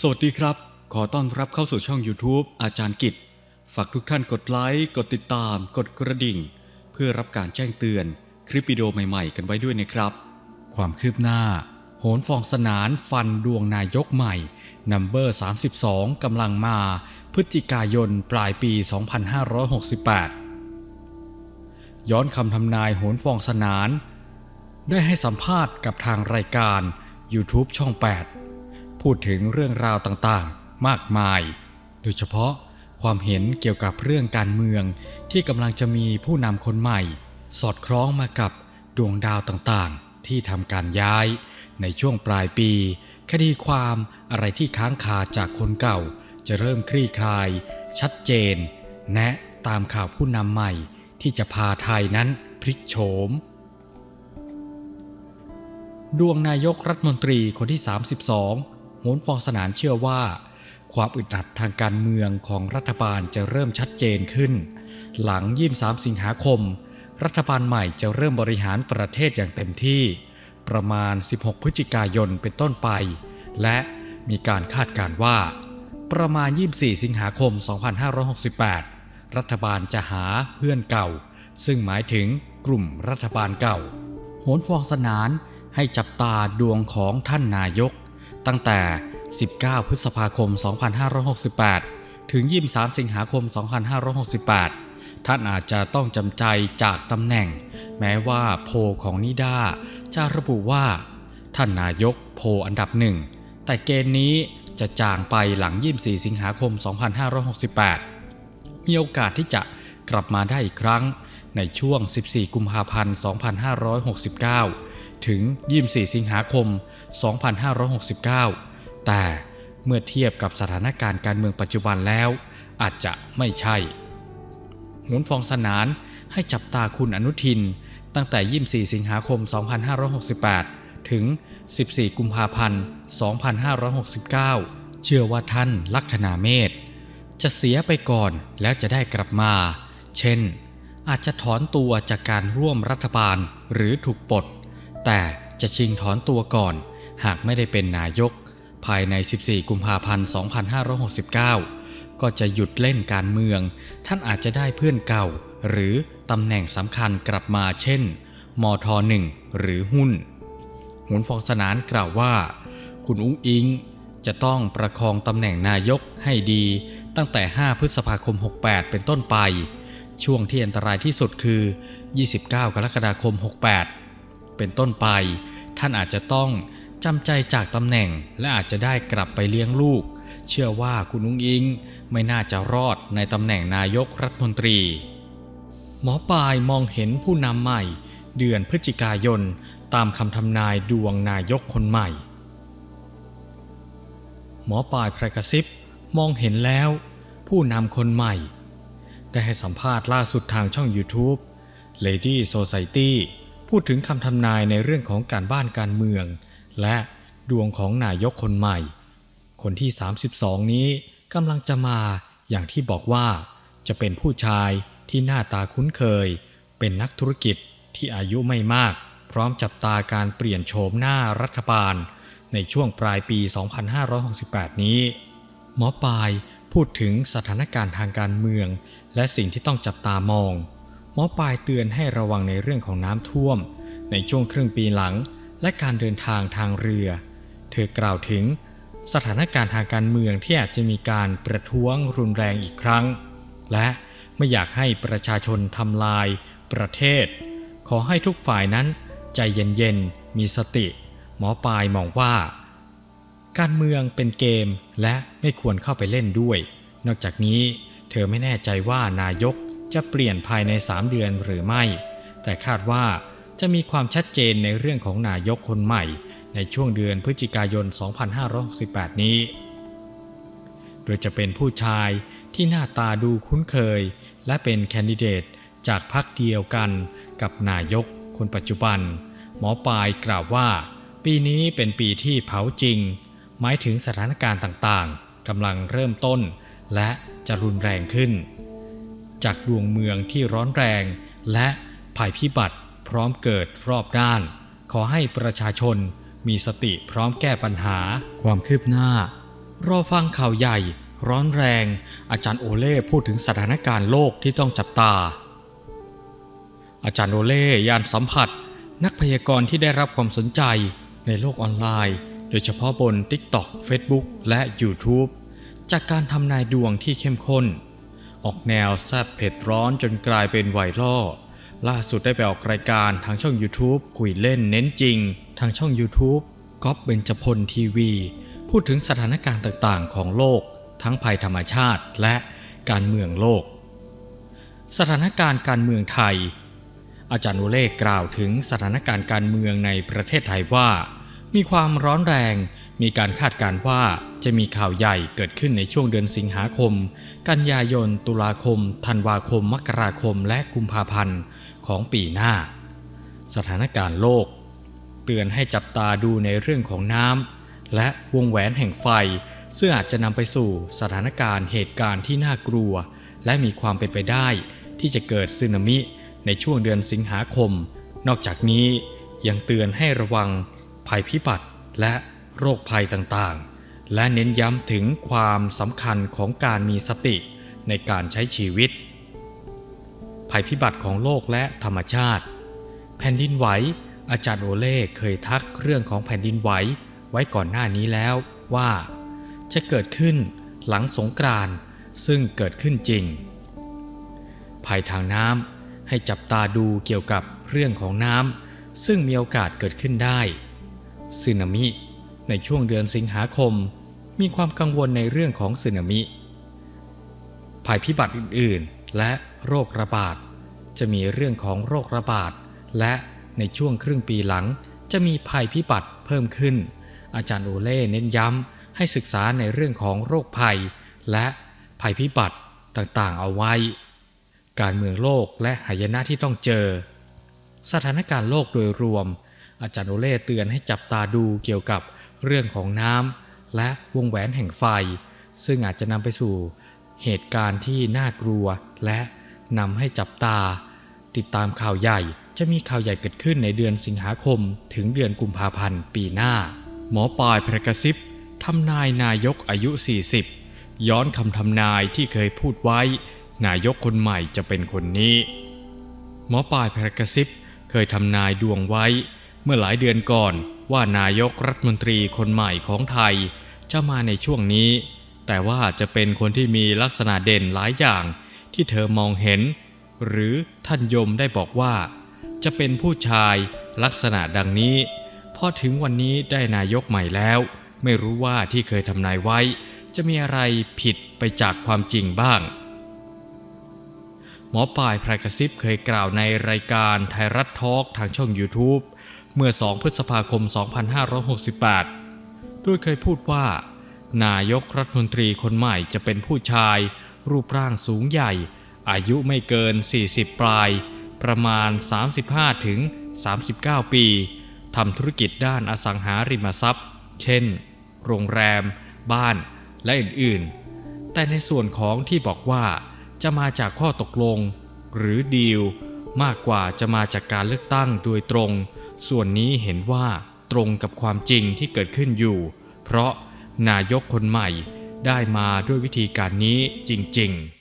สวัสดีครับ ขอต้อนรับเข้าสู่ช่อง YouTube อาจารย์กิจ ฝากทุกท่านกดไลค์ กดติดตาม กดกระดิ่ง เพื่อรับการแจ้งเตือนคลิปวิดีโอใหม่ๆ กันไว้ด้วยนะครับ ความคืบหน้า โหนฟองสนานฟันดวงนายกใหม่นัมเบอร์ 32กำลังมา พฤศจิกายนปลายปี 2568 ย้อนคำทำนายโหนฟองสนาน ได้ให้สัมภาษณ์กับทางรายการ YouTube ช่อง 8 พูดถึงเรื่องราวต่างๆ มากมาย โดยเฉพาะความเห็นเกี่ยวกับเรื่องการเมืองที่กำลังจะมีผู้นำคนใหม่ สอดคล้องมากับดวงดาวต่างๆ ที่ทำการย้าย ในช่วงปลายปี คดีความอะไรที่ค้างคาจากคนเก่า จะเริ่มคลี่คลาย ชัดเจน แนะตามข่าวผู้นำใหม่ ที่จะพาไทยนั้นพลิกโฉมดวงนายกรัฐมนตรีคนที่ 32 หนฟองสนานเชื่อว่า ความอึดอัดทางการเมืองของรัฐบาลจะเริ่มชัดเจนขึ้น หลัง 23 สิงหาคม รัฐบาลใหม่จะเริ่มบริหารประเทศอย่างเต็มที่ ประมาณ 16 พฤศจิกายนเป็นต้นไป และมีการคาดการว่า ประมาณ 24 สิงหาคม 2568 รัฐบาลจะหาเพื่อนเก่า ซึ่งหมายถึงกลุ่มรัฐบาลเก่าโหนฟองสนานให้จับตาดวงของท่านนายก ตั้งแต่ 19 พฤษภาคม 2568 ถึง 23 สิงหาคม 2568 ท่านอาจจะต้องจำใจจากตำแหน่ง แม้ว่าโพของนิดาจะระบุว่า ท่านนายกโพอันดับหนึ่ง แต่เกณฑ์นี้จะจางไปหลัง 24 สิงหาคม 2568 มีโอกาสที่จะกลับมาได้อีกครั้ง ในช่วง 14 กุมภาพันธ์ 2569 ถึง 24 สิงหาคม 2569 แต่เมื่อเทียบกับสถานการณ์การเมืองปัจจุบันแล้ว อาจจะไม่ใช่โหนฟองสนานให้จับตาคุณอนุทิน ตั้งแต่ 24 สิงหาคม 2568 ถึง 14 กุมภาพันธ์ 2569 เชื่อว่าท่านลัคนาเมษจะเสียไปก่อนแล้วจะได้กลับมา เช่น อาจจะถอนตัวจากการร่วมรัฐบาลหรือถูกปลด แต่จะชิงถอนตัวก่อน หากไม่ได้เป็นนายก ภายใน 14 กุมภาพันธ์ 2569 ก็จะหยุดเล่นการเมือง ท่านอาจจะได้เพื่อนเก่า หรือตำแหน่งสำคัญกลับมาเช่น มทหนึ่งหรือหุ้น หุนฟองสนานกล่าวว่า คุณอุ้งอิงจะต้องประคองตำแหน่งนายกให้ดีตั้งแต่ 5 พฤษภาคม 68 เป็นต้นไป ช่วงที่อันตรายที่สุดคือ 29 กรกฎาคม 68 เป็นต้นไป ท่านอาจจะต้องจำใจจากตำแหน่งและอาจจะได้กลับไปเลี้ยงลูก เชื่อว่าคุณอุ้งอิงไม่น่าจะรอดในตำแหน่งนายกรัฐมนตรี หมอปลายมองเห็นผู้นำใหม่ เดือนพฤศจิกายนตามคำทำนายดวงนายกคนใหม่ หมอปลายพระกระซิบมองเห็นแล้ว ผู้นำคนใหม่ ได้ให้สัมภาษณ์ล่าสุดทางช่อง YouTube Lady Society พูดถึงคำทำนายในเรื่องของการบ้านการเมือง และดวงของนายกคนใหม่ คนที่ 32 นี้กำลังจะมาอย่างที่บอกว่า จะเป็นผู้ชายที่หน้าตาคุ้นเคย เป็นนักธุรกิจที่อายุไม่มาก พร้อมจับตาการเปลี่ยนโฉมหน้ารัฐบาล ในช่วงปลายปี 2568 นี้ หมอปลาย พูดถึงสถานการณ์ทางการเมือง และสิ่งที่ต้องจับตามอง หมอปลายเตือนให้ระวังในเรื่องของน้ำท่วม ในช่วงครึ่งปีหลัง และการเดินทางทางเรือ เธอกล่าวถึง สถานการณ์ทางการเมืองที่อาจจะมีการประท้วงรุนแรงอีกครั้ง และไม่อยากให้ประชาชนทำลายประเทศ ขอให้ทุกฝ่ายนั้น ใจเย็นๆมีสติ หมอปลายมองว่า การเมืองเป็นเกมและไม่ควรเข้าไปเล่นด้วย นอกจากนี้ เธอไม่แน่ใจว่านายกจะเปลี่ยนภายใน 3 เดือนหรือไม่ แต่คาดว่าจะมีความชัดเจนในเรื่องของนายกคนใหม่ ในช่วงเดือนพฤศจิกายน 2568 นี้ โดยจะเป็นผู้ชายที่หน้าตาดูคุ้นเคย และเป็นแคนดิเดตจากพรรคเดียวกันกับนายกคนปัจจุบัน หมอปลายกล่าวว่า ปีนี้เป็นปีที่เผาจริง หมายถึงสถานการณ์ต่างๆกำลังเริ่มต้น และจะรุนแรงขึ้น จากดวงเมืองที่ร้อนแรง และภัยพิบัติพร้อมเกิดรอบด้าน ขอให้ประชาชนมีสติพร้อมแก้ปัญหาความคืบหน้ารอฟังข่าวใหญ่ร้อนแรง อาจารย์โอเล่พูดถึงสถานการณ์โลกที่ต้องจับตา อาจารย์โอเล่ยานสัมผัส นักพยากรณ์ที่ได้รับความสนใจในโลกออนไลน์ ดยเฉพาะบน TikTok Facebook และ YouTube จากการทำนายดวงที่เข้มข้น ออกแนวแซบเผ็ดร้อนจนกลายเป็นไวรัลล่าสุดได้ไปออกรายการทางช่อง YouTube คุยเล่นเน้นจริง ทางช่อง YouTube ก๊อฟเบญจพลทีวี พูดถึงสถานการณ์ต่างๆ ของโลก ทั้งภัยธรรมชาติและการเมืองโลก สถานการณ์การเมืองไทย อาจารย์โอเล่กล่าวถึงสถานการณ์การเมืองในประเทศไทยว่า มีความร้อนแรง มีการคาดการ์ว่าจะมีข่าวใหญ่เกิดขึ้นในช่วงเดือนสิงหาคม กันยายน ตุลาคม ธันวาคม มกราคม และกุมภาพันธ์ของปีหน้า สถานการณ์โลก เตือนให้จับตาดูในเรื่องของน้ำและวงแหวนแห่งไฟ ซึ่งอาจจะนำไปสู่สถานการณ์เหตุการณ์ที่น่ากลัว และมีความเป็นไปได้ ที่จะเกิดสึนามิในช่วงเดือนสิงหาคม นอกจากนี้ยังเตือนให้ระวัง ภัยพิบัติและโรคภัยต่างๆ และเน้นย้ำถึงความสำคัญของการมีสติในการใช้ชีวิต ภัยพิบัติของโลกและธรรมชาติ แผ่นดินไหว อาจารย์โอเล่เคยทักเรื่องของแผ่นดินไหวไว้ก่อนหน้านี้แล้วว่า จะเกิดขึ้นหลังสงกรานต์ซึ่งเกิดขึ้นจริง ภัยทางน้ำให้จับตาดูเกี่ยวกับเรื่องของน้ำซึ่งมีโอกาสเกิดขึ้นได้ สึนามิ ในช่วงเดือนสิงหาคม มีความกังวลในเรื่องของสึนามิ ภัยพิบัติอื่นๆ และโรคระบาด จะมีเรื่องของโรคระบาด และในช่วงครึ่งปีหลัง จะมีภัยพิบัติเพิ่มขึ้น อาจารย์โอเล่เน้นย้ำให้ศึกษาในเรื่องของโรคภัย และภัยพิบัติต่างๆ เอาไว้ การเมืองโลกและหายนะที่ต้องเจอ สถานการณ์โลกโดยรวม อาจารย์โอเล่เตือนให้จับตาดูเกี่ยวกับเรื่องของน้ำและวงแหวนแห่งไฟ ซึ่งอาจจะนำไปสู่เหตุการณ์ที่น่ากลัว และนำให้จับตา ติดตามข่าวใหญ่จะมีข่าวใหญ่เกิดขึ้นในเดือนสิงหาคมถึงเดือนกุมภาพันธ์ปีหน้า หมอปลายพระกระซิบทำนายนายกอายุ 40 ย้อนคำทำนายที่เคยพูดไว้ นายกคนใหม่จะเป็นคนนี้ หมอปลายพระกระซิบเคยทำนายดวงไว้ เมื่อหลายเดือนก่อนว่านายกรัฐมนตรีคนใหม่ของไทย จะมาในช่วงนี้ แต่ว่าจะเป็นคนที่มีลักษณะเด่นหลายอย่างที่เธอมองเห็น หรือท่านยมได้บอกว่า จะเป็นผู้ชายลักษณะดังนี้พอถึงวันนี้ได้นายกใหม่แล้ว ไม่รู้ว่าที่เคยทำนายไว้ จะมีอะไรผิดไปจากความจริงบ้าง หมอปลายพรายกระซิบเคยกล่าวในรายการไทยรัฐทอล์กทางช่อง YouTube เมื่อ 2 พฤษภาคม 2568โดยเคยพูดว่า นายกรัฐมนตรีคนใหม่จะเป็นผู้ชาย รูปร่างสูงใหญ่ อายุไม่เกิน 40 ปลาย ประมาณ 35 ถึง 39 ปี ทำธุรกิจด้านอสังหาริมทรัพย์ เช่น โรงแรม บ้าน และอื่นๆ แต่ในส่วนของที่บอกว่าจะมาจากข้อตกลง หรือดีลมากกว่าจะมาจากการเลือกตั้งโดยตรง ส่วนนี้เห็นว่าตรงกับความจริงที่เกิดขึ้นอยู่ เพราะนายกคนใหม่ได้มาด้วยวิธีการนี้จริง ๆ